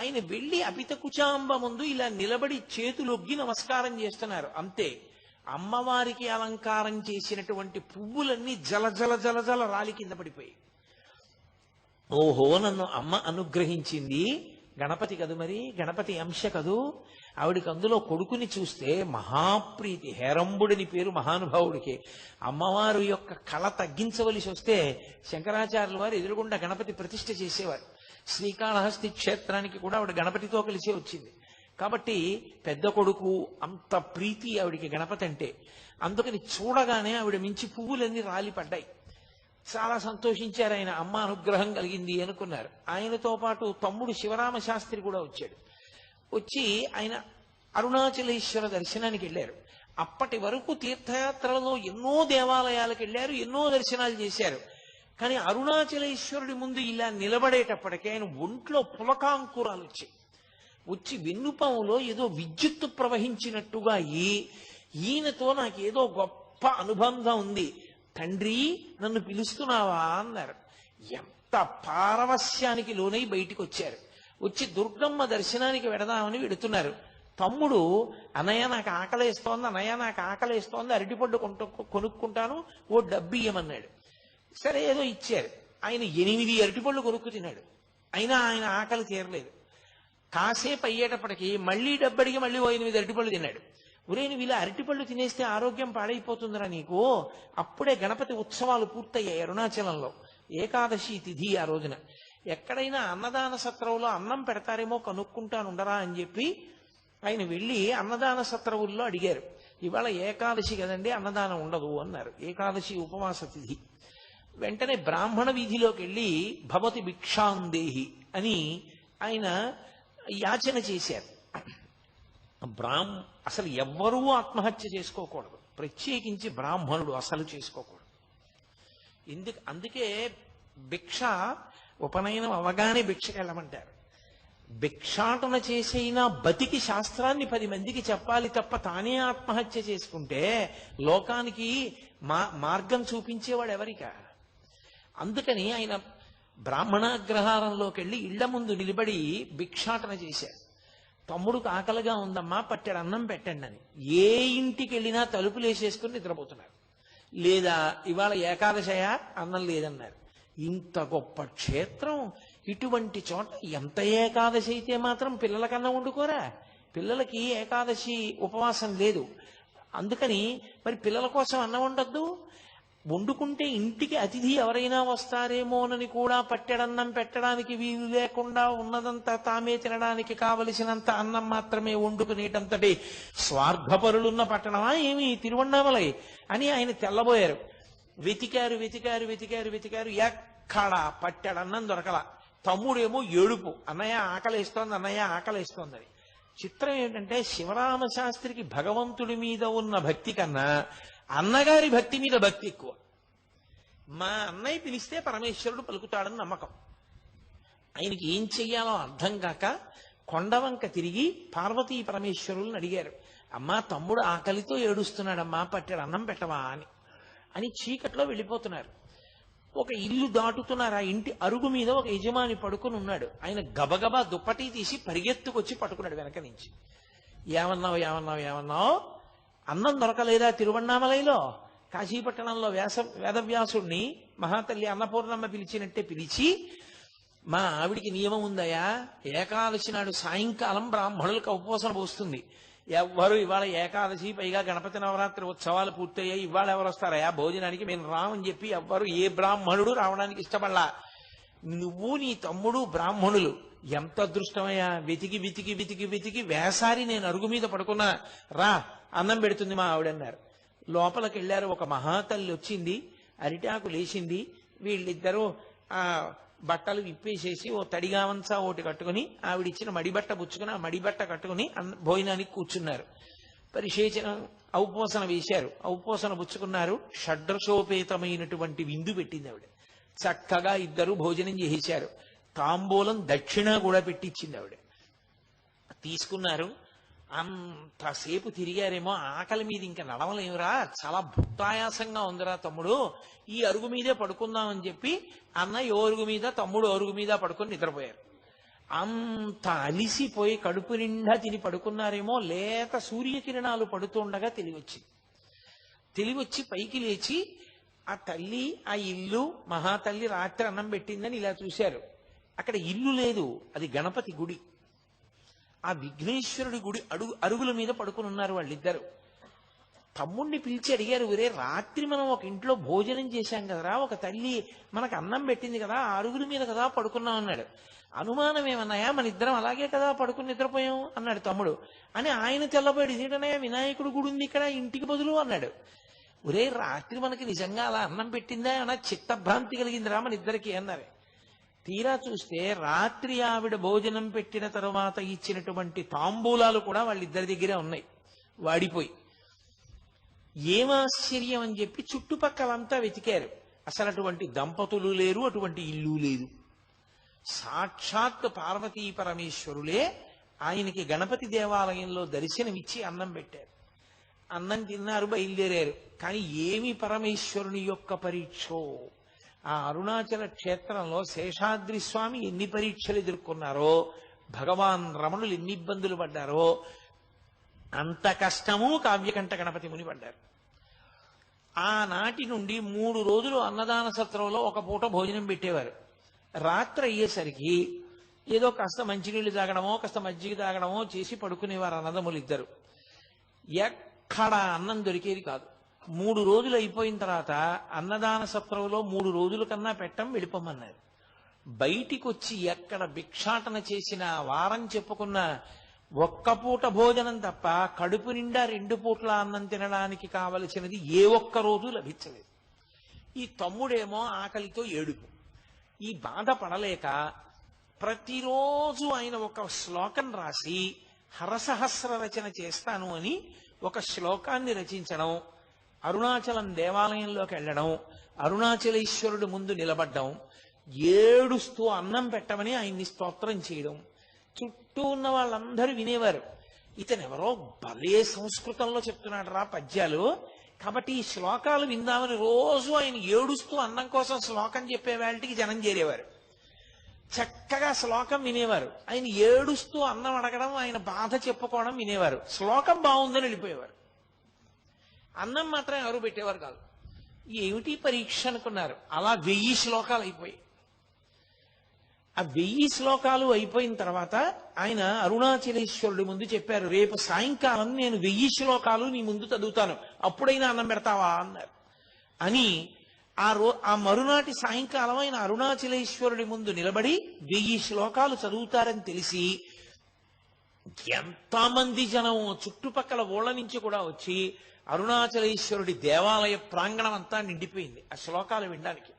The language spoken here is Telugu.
ఆయన వెళ్ళి అపిత కుచాంబ ముందు ఇలా నిలబడి చేతులొగ్గి నమస్కారం చేస్తున్నారు. అంతే అమ్మవారికి అలంకారం చేసినటువంటి పువ్వులన్నీ జల జల జల జల రాలి కింద పడిపోయి ఓహో నన్ను అమ్మ అనుగ్రహించింది. గణపతి కదు మరి? గణపతి అంశ కదూ? ఆవిడికి అందులో కొడుకుని చూస్తే మహాప్రీతి హేరంబుడిని పేరు మహానుభావుడికి. అమ్మవారు యొక్క కళ తగ్గించవలసి వస్తే శంకరాచార్యుల వారు ఎదురుగుండా గణపతి ప్రతిష్ఠ చేసేవారు. శ్రీకాళహస్తి క్షేత్రానికి కూడా ఆవిడ గణపతితో కలిసి వచ్చింది. కాబట్టి పెద్ద కొడుకు అంత ప్రీతి ఆవిడికి గణపతి అంటే. అందుకని చూడగానే ఆవిడ మించి పువ్వులన్నీ రాలిపడ్డాయి చాలా సంతోషించారు ఆయన. అమ్మ అనుగ్రహం కలిగింది అనుకున్నారు. ఆయనతో పాటు తమ్ముడు శివరామ శాస్త్రి కూడా వచ్చాడు. వచ్చి ఆయన అరుణాచలేశ్వర దర్శనానికి వెళ్ళారు. అప్పటి వరకు తీర్థయాత్రలలో ఎన్నో దేవాలయాలకు వెళ్ళారు ఎన్నో దర్శనాలు చేశారు. కానీ అరుణాచలేశ్వరుడి ముందు ఇలా నిలబడేటప్పటికే ఆయన ఒంట్లో పులకాంకురాలు వచ్చాయి వచ్చి వెన్నుపాములో ఏదో విద్యుత్తు ప్రవహించినట్టుగా అయ్యి ఈయనతో నాకేదో గొప్ప అనుబంధం ఉంది. తండ్రి నన్ను పిలుస్తున్నావా అన్నారు. ఎంత పారవస్యానికి లోనై బయటికి వచ్చారు వచ్చి దుర్గమ్మ దర్శనానికి వెడదామని వెడుతున్నారు. తమ్ముడు అనయ్య నాకు ఆకలేస్తోంది అనయ్య నాకు ఆకలేస్తోంది అరటిపడ్డు కొంట కొనుక్కుంటాను ఓ డబ్బు ఇయ్యమన్నాడు. సరే ఏదో ఇచ్చారు. ఆయన ఎనిమిది అరటిపళ్ళు కొనుక్కు తిన్నాడు. అయినా ఆయన ఆకలి తీరలేదు. కాసేపు అయ్యేటప్పటికి మళ్ళీ డబ్బడికి మళ్ళీ ఓ ఎనిమిది అరటిపళ్ళు తిన్నాడు. ఒరే నువ్వు ఇలా అరటిపళ్ళు తినేస్తే ఆరోగ్యం పాడైపోతుందిరా నీకు? అప్పుడే గణపతి ఉత్సవాలు పూర్తయ్యాయి అరుణాచలంలో. ఏకాదశి తిథి ఆ రోజున. ఎక్కడైనా అన్నదాన సత్రంలో అన్నం పెడతారేమో కనుక్కుంటానుండరా అని చెప్పి ఆయన వెళ్ళి అన్నదాన సత్రవుల్లో అడిగారు. ఇవాళ ఏకాదశి కదండి అన్నదానం ఉండదు అన్నారు. ఏకాదశి ఉపవాస తిథి. వెంటనే బ్రాహ్మణ వీధిలోకి వెళ్ళి భవతి భిక్షాందేహి అని ఆయన యాచన చేశారు. బ్రాహ్మ అసలు ఎవ్వరూ ఆత్మహత్య చేసుకోకూడదు. ప్రత్యేకించి బ్రాహ్మణుడు అసలు చేసుకోకూడదు. ఎందుకు అందుకే భిక్ష ఉపనయనం అవగానే భిక్షకి వెళ్ళమంటారు. భిక్షాటన చేసైనా బతికి శాస్త్రాన్ని పది మందికి చెప్పాలి తప్ప తానే ఆత్మహత్య చేసుకుంటే లోకానికి మా మార్గం చూపించేవాడు ఎవరికా? అందుకని ఆయన బ్రాహ్మణాగ్రహారంలోకి వెళ్ళి ఇళ్ళ ముందు నిలబడి భిక్షాటన చేశారు. తమ్ముడుకు ఆకలిగా ఉందమ్మా పట్టెడు అన్నం పెట్టండి అని. ఏ ఇంటికి వెళ్ళినా తలుపులు వేసేసుకుని నిద్రపోతున్నారు. లేదా ఇవాళ ఏకాదశయ? అన్నం లేదన్నారు. ఇంత గొప్ప క్షేత్రం ఇటువంటి చోట ఎంత ఏకాదశి అయితే మాత్రం పిల్లలకన్నా వండుకోరా? పిల్లలకి ఏకాదశి ఉపవాసం లేదు. అందుకని మరి పిల్లల కోసం అన్నం ఉండద్దు వండుకుంటే ఇంటికి అతిథి ఎవరైనా వస్తారేమోనని కూడా పట్టెడన్నం పెట్టడానికి వీలు లేకుండా ఉన్నదంతా తామే తినడానికి కావలసినంత అన్నం మాత్రమే వండుకునేటంతటి స్వార్థపరులున్న పట్టణమా ఏమి? తిరువన్నామలై అని ఆయన తెల్లబోయారు. వెతికారు వెతికారు వెతికారు వెతికారు. ఎక్కడ పట్టెడన్నం దొరకల. తమ్ముడేమో ఏడుపు. అన్నయ్య ఆకలిస్తోంది అన్నయ్య ఆకలేస్తోందని. చిత్రం ఏంటంటే శివరామ శాస్త్రికి భగవంతుడి మీద ఉన్న భక్తి కన్నా అన్నగారి భక్తి మీద భక్తి ఎక్కువ. మా అన్నయ్య పిలిస్తే పరమేశ్వరుడు పలుకుతాడని నమ్మకం. ఆయనకి ఏం చెయ్యాలో అర్థం కాక కొండవంక తిరిగి పార్వతీ పరమేశ్వరులను అడిగారు. అమ్మా తమ్ముడు ఆకలితో ఏడుస్తున్నాడమ్మా పట్టాడు అన్నం పెట్టవా అని. అని చీకట్లో వెళ్ళిపోతున్నారు. ఒక ఇల్లు దాటుతున్నారు ఆ ఇంటి అరుగు మీద ఒక యజమాని పడుకుని ఉన్నాడు. ఆయన గబగబా దుప్పటి తీసి పరిగెత్తుకొచ్చి పట్టుకున్నాడు వెనక నుంచి. ఏమన్నావు ఏమన్నావు ఏమన్నావు? అన్నం దొరకలేదా తిరువన్నామలయలో కాశీపట్టణంలో వ్యాస వేదవ్యాసుడిని మహాతల్లి అన్నపూర్ణమ్మ పిలిచినట్టే పిలిచి మా ఆవిడికి నియమం ఉందయా ఏకాదశి నాడు సాయంకాలం బ్రాహ్మణులకు ఉపవాసం పోస్తుంది. ఎవ్వరు ఇవాళ ఏకాదశి పైగా గణపతి నవరాత్రి ఉత్సవాలు పూర్తయ్యాయి ఇవాళ ఎవరు వస్తారయా భోజనానికి మేము రామని చెప్పి ఎవ్వరు ఏ బ్రాహ్మణుడు రావడానికి ఇష్టపడలా. నువ్వు నీ తమ్ముడు బ్రాహ్మణులు. ఎంత అదృష్టమయ్యా? వెతికి వెతికి వెతికి వెతికి వేసారి నేను అరుగు మీద పడుకున్నా. రా అన్నం పెడుతుంది మా ఆవిడన్నారు లోపలికి వెళ్ళారు. ఒక మహాతల్లి వచ్చింది. అరిటాకు లేచింది. వీళ్ళిద్దరూ ఆ బట్టలు విప్పేసేసి ఓ తడిగావంచా ఒకటి కట్టుకుని ఆవిడిచ్చిన మడిబట్ట పుచ్చుకుని ఆ మడిబట్ట కట్టుకుని భోజనానికి కూర్చున్నారు. పరిశేచన ఔపోసన వేశారు. ఔపోసన పుచ్చుకున్నారు. షడ్రసోపేతమైనటువంటి విందు పెట్టింది ఆవిడ. చక్కగా ఇద్దరు భోజనం చేసేశారు. తాంబూలం దక్షిణ కూడా పెట్టించింది ఆవిడ. తీసుకున్నారు. అంతసేపు తిరిగారేమో ఆకలి మీద ఇంకా నడవలేమురా చాలా భుక్తాయాసంగా ఉందిరా తమ్ముడు ఈ అరుగు మీదే పడుకుందామని చెప్పి అన్న ఈ అరుగు మీద తమ్ముడు అరుగు మీద పడుకొని నిద్రపోయారు. అంత అలిసిపోయి కడుపు నిండా తిని పడుకున్నారేమో లేత సూర్యకిరణాలు పడుతుండగా తెలివచ్చింది. తెలివచ్చి పైకి లేచి ఆ తల్లి ఆ ఇల్లు మహాతల్లి రాత్రి అన్నం పెట్టిందని ఇలా చూశారు. అక్కడ ఇల్లు లేదు. అది గణపతి గుడి. ఆ విఘ్నేశ్వరుడి గుడి అడుగు అరుగుల మీద పడుకుని ఉన్నారు వాళ్ళిద్దరు. తమ్ముణ్ణి పిలిచి అడిగారు ఒరే రాత్రి మనం ఒక ఇంట్లో భోజనం చేశాం కదరా? ఒక తల్లి మనకు అన్నం పెట్టింది కదా ఆ అరుగుల మీద కదా పడుకున్నాం అన్నాడు. అనుమానం ఏమన్నాయా? మన ఇద్దరం అలాగే కదా పడుకుని నిద్రపోయాం అన్నాడు తమ్ముడు. అని ఆయన తెల్లబోయాడు. ఇదేటనయా వినాయకుడు గుడి ఉంది ఇక్కడ ఇంటికి బదులు అన్నాడు. ఒరే రాత్రి మనకి నిజంగా అలా అన్నం పెట్టిందా? అన్న చిత్తభ్రాంతి కలిగిందిరా మన ఇద్దరికి అన్నారు. తీరా చూస్తే రాత్రి ఆవిడ భోజనం పెట్టిన తర్వాత ఇచ్చినటువంటి తాంబూలాలు కూడా వాళ్ళిద్దరి దగ్గరే ఉన్నాయి. వాడిపోయి. ఏమాశ్చర్యం అని చెప్పి చుట్టుపక్కలంతా వెతికారు. అసలు అటువంటి దంపతులు లేరు అటువంటి ఇల్లు లేదు. సాక్షాత్ పార్వతీ పరమేశ్వరులే ఆయనకి గణపతి దేవాలయంలో దర్శనమిచ్చి అన్నం పెట్టారు. అన్నం తిన్నారు బయలుదేరారు. కానీ ఏమి పరమేశ్వరుని యొక్క పరీక్షో? ఆ అరుణాచల క్షేత్రంలో శేషాద్రి స్వామి ఎన్ని పరీక్షలు ఎదుర్కొన్నారో భగవాన్ రమణులు ఎన్ని ఇబ్బందులు పడ్డారో అంత కష్టము కావ్యకంఠ గణపతి ముని పడ్డారు. ఆనాటి నుండి మూడు రోజులు అన్నదాన సత్రంలో ఒక పూట భోజనం పెట్టేవారు. రాత్రి అయ్యేసరికి ఏదో కాస్త మంచినీళ్ళు తాగడమో కాస్త మజ్జిగ తాగడమో చేసి పడుకునేవారు అన్నదమ్ములు ఇద్దరు ఎక్కడ అన్నం దొరికేది కాదు. మూడు రోజులు అయిపోయిన తర్వాత అన్నదాన సత్రంలో మూడు రోజుల కన్నా పెట్టం వెళ్ళిపోమన్నారు. బయటికి వచ్చి ఎక్కడ భిక్షాటన చేసిన వారం చెప్పుకున్న ఒక్క పూట భోజనం తప్ప కడుపు నిండా రెండు పూట్ల అన్నం తినడానికి కావలసినది ఏ ఒక్క రోజు లభించలేదు. ఈ తమ్ముడేమో ఆకలితో ఏడుపు. ఈ బాధ పడలేక ప్రతిరోజు ఆయన ఒక శ్లోకం రాసి హరసహస్ర రచన చేస్తాను అని ఒక శ్లోకాన్ని రచించడం అరుణాచలం దేవాలయంలోకి వెళ్ళడం అరుణాచలేశ్వరుడు ముందు నిలబడ్డం ఏడుస్తూ అన్నం పెట్టమని ఆయన్ని స్తోత్రం చేయడం. చుట్టూ ఉన్న వాళ్ళందరూ వినేవారు. ఇతను ఎవరో భలే సంస్కృతంలో చెప్తున్నాడు రా పద్యాలు. కాబట్టి ఈ శ్లోకాలు విందామని రోజు ఆయన ఏడుస్తూ అన్నం కోసం శ్లోకం చెప్పే వాళ్ళకి జనం చేరేవారు. చక్కగా శ్లోకం వినేవారు. ఆయన ఏడుస్తూ అన్నం అడగడం ఆయన బాధ చెప్పుకోవడం వినేవారు. శ్లోకం బాగుందని వెళ్ళిపోయేవారు. అన్నం మాత్రం ఎవరు పెట్టేవారు కాదు. ఏమిటి పరీక్ష అనుకున్నారు? అలా వెయ్యి శ్లోకాలు అయిపోయాయి. ఆ వెయ్యి శ్లోకాలు అయిపోయిన తర్వాత ఆయన అరుణాచలేశ్వరుడి ముందు చెప్పారు రేపు సాయంకాలం నేను వెయ్యి శ్లోకాలు నీ ముందు చదువుతాను. అప్పుడైనా అన్నం పెడతావా? అన్నారు. అని ఆ రో ఆ మరునాటి సాయంకాలం ఆయన అరుణాచలేశ్వరుడి ముందు నిలబడి వెయ్యి శ్లోకాలు చదువుతారని తెలిసి ఎంతమంది జనం చుట్టుపక్కల ఊళ్ళ నుంచి కూడా వచ్చి అరుణాచలేశ్వరుడి దేవాలయ ప్రాంగణం అంతా నిండిపోయింది. ఆ శ్లోకాలు వినడానికి.